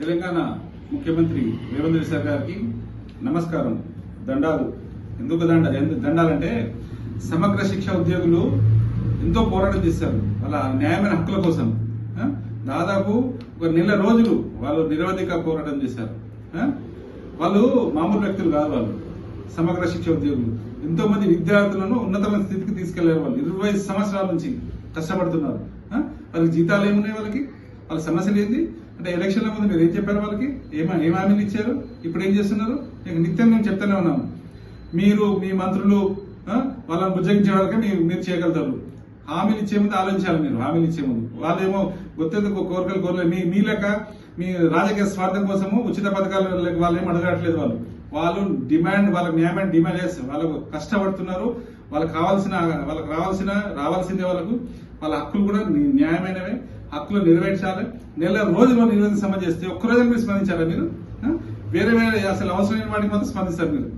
తెలంగాణ ముఖ్యమంత్రి రేవంత్ రెడ్డి సార్ గారికి నమస్కారం. దండాలు. ఎందుకు దండ ఎందుకు దండాలంటే సమగ్ర శిక్ష ఉద్యోగులు ఎంతో పోరాటం చేశారు. వాళ్ళ న్యాయమైన హక్కుల కోసం. దాదాపు ఒక నెల రోజులు వాళ్ళు నిరవధిక పోరాటం చేశారు. వాళ్ళు మామూలు వ్యక్తులు కాదు వాళ్ళు. సమగ్ర శిక్ష ఉద్యోగులు. ఎంతో మంది విద్యార్థులను ఉన్నతమైన స్థితికి తీసుకెళ్ళారు వాళ్ళు. ఇరవై సంవత్సరాల నుంచి కష్టపడుతున్నారు. వాళ్ళకి జీతాలు ఏమున్నాయి వాళ్ళకి? వాళ్ళ సమస్యలు ఏంది? అంటే ఎలక్షన్ల ముందు మీరు ఏం చెప్పారు వాళ్ళకి? ఏమా ఏం హామీలు ఇచ్చారు? ఇప్పుడు ఏం చేస్తున్నారు? నేను నిత్యం మేము చెప్తానే ఉన్నాము మీరు మీ మంత్రులు వాళ్ళని బుజ్జగించే వరకు మీరు మీరు చేయగలుగుతారు. హామీలు ఇచ్చే ముందు ఆలోచించాలి మీరు హామీలు ఇచ్చే ముందు. వాళ్ళేమో గుర్తెందుకు కోరికలు కోరలేదు మీ మీ లెక్క మీ రాజకీయ స్వార్థం కోసము ఉచిత పథకాలు వాళ్ళు ఏం అడగట్లేదు వాళ్ళు. వాళ్ళు డిమాండ్ వాళ్ళ న్యాయమైన డిమాండ్ చేస్తారు వాళ్ళకు కష్టపడుతున్నారు. వాళ్ళకి కావాల్సిన వాళ్ళకి రావాల్సిన రావాల్సిందే వాళ్ళకు. వాళ్ళ హక్కులు కూడా న్యాయమైనవే. హక్కులు నెరవేర్చాలి. నెల రోజుల్లో నిరోధక సమ చేస్తే ఒక్కరోజు మీరు స్పందించారా మీరు? వేరే వేరే అసలు అవసరమైన వాటికి మాత్రం స్పందిస్తారు మీరు.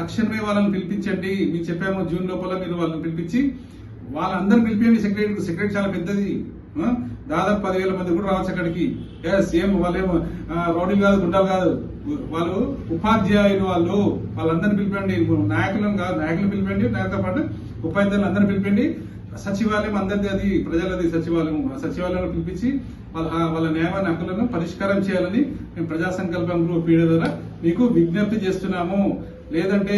తక్షణమే వాళ్ళని పిలిపించండి. మీరు చెప్పాము జూన్ లోపల మీరు వాళ్ళని పిలిపించి వాళ్ళందరిని పిలిపించండి సెక్రటరీ సెక్రటరీ చాలా పెద్దది. దాదాపు పదివేల మంది కూడా రావచ్చు అక్కడికి. ఎస్ ఏం వాళ్ళేమో రౌడీలు కాదు గుండాలు కాదు. వాళ్ళు ఉపాధ్యాయులు వాళ్ళు. వాళ్ళందరిని పిలిపండి. నాయకులను కాదు నాయకులు పిలిపండి. నాయకులతో పాటు ఉపాధ్యాయులు అందరిని పిలిపండి. సచివాలయం అందరిది అది ప్రజలది సచివాలయం ఆ సచివాలయంలో పిలిపించి వాళ్ళ వాళ్ళ న్యాయమైన హక్కులను పరిష్కారం చేయాలని మేము ప్రజా సంకల్పం గ్రూప్ పీడ ద్వారా మీకు విజ్ఞప్తి చేస్తున్నాము. లేదంటే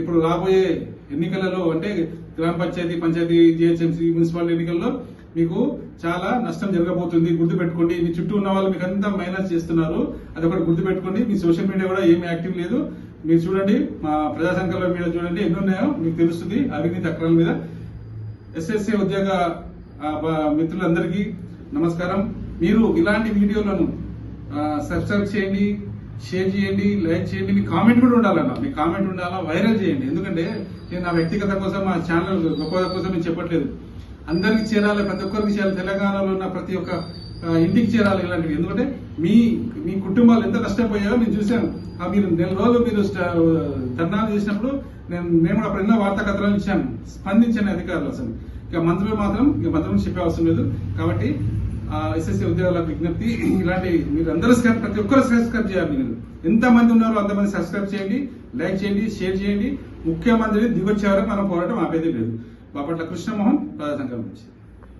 ఇప్పుడు రాబోయే ఎన్నికలలో అంటే గ్రామ పంచాయతీ పంచాయతీ జిహెచ్ఎంసీ మున్సిపాలిటీ ఎన్నికల్లో మీకు చాలా నష్టం జరగబోతుంది. గుర్తుపెట్టుకోండి మీ చుట్టూ ఉన్న వాళ్ళు మీకు అంతా మైనస్ చేస్తున్నారు. అది ఒకటి గుర్తుపెట్టుకోండి మీ సోషల్ మీడియా కూడా ఏమి యాక్టివ్ లేదు. మీరు చూడండి మా ప్రజా సంకల్పం మీద చూడండి ఎన్ని ఉన్నాయో మీకు తెలుస్తుంది అవినీతి అక్రమాల మీద. ఎస్ఎస్ఏ ఉద్యోగ మిత్రులందరికీ నమస్కారం. మీరు ఇలాంటి వీడియోలను సబ్స్క్రైబ్ చేయండి షేర్ చేయండి లైక్ చేయండి మీ కామెంట్ కూడా ఉండాలన్న. మీ కామెంట్ ఉండాలా వైరల్ చేయండి. ఎందుకంటే నేను నా వ్యక్తిగత కోసం మా ఛానల్ గొప్ప కోసం నేను చెప్పట్లేదు. అందరికీ చేరాలి ప్రతి ఒక్కరికి చేయాలి తెలంగాణలో ఉన్న ప్రతి ఒక్క ఇంటికి చేరాలి ఇలాంటివి. ఎందుకంటే మీ మీ కుటుంబాలు ఎంత కష్టపోయాయో నేను చూశాను. ఆ మీరు నెల రోజులు మీరు ధర్నాలు చేసినప్పుడు నేను నేను కూడా అప్పుడు ఎన్నో వార్తా కథనాలు ఇచ్చాను. స్పందించాను అధికారులు అసలు. ఇక మంత్రులు మాత్రం ఇక మంత్రులు చెప్పే అవసరం లేదు. కాబట్టి ఎస్ఎస్సీ ఉద్యోగాల విజ్ఞప్తి. ఇలాంటి మీరు అందరూ ప్రతి ఒక్కరు సబ్స్క్రైబ్ చేయాలి మీరు. ఎంత మంది ఉన్నారో అంతమంది సబ్స్క్రైబ్ చేయండి లైక్ చేయండి షేర్ చేయండి. ముఖ్యమంత్రి దిగొచ్చే వరకు మనం పోరాటం ఆపేది లేదు. బాపట్ల కృష్ణమోహన్ ప్రజా సంఘం నుంచి.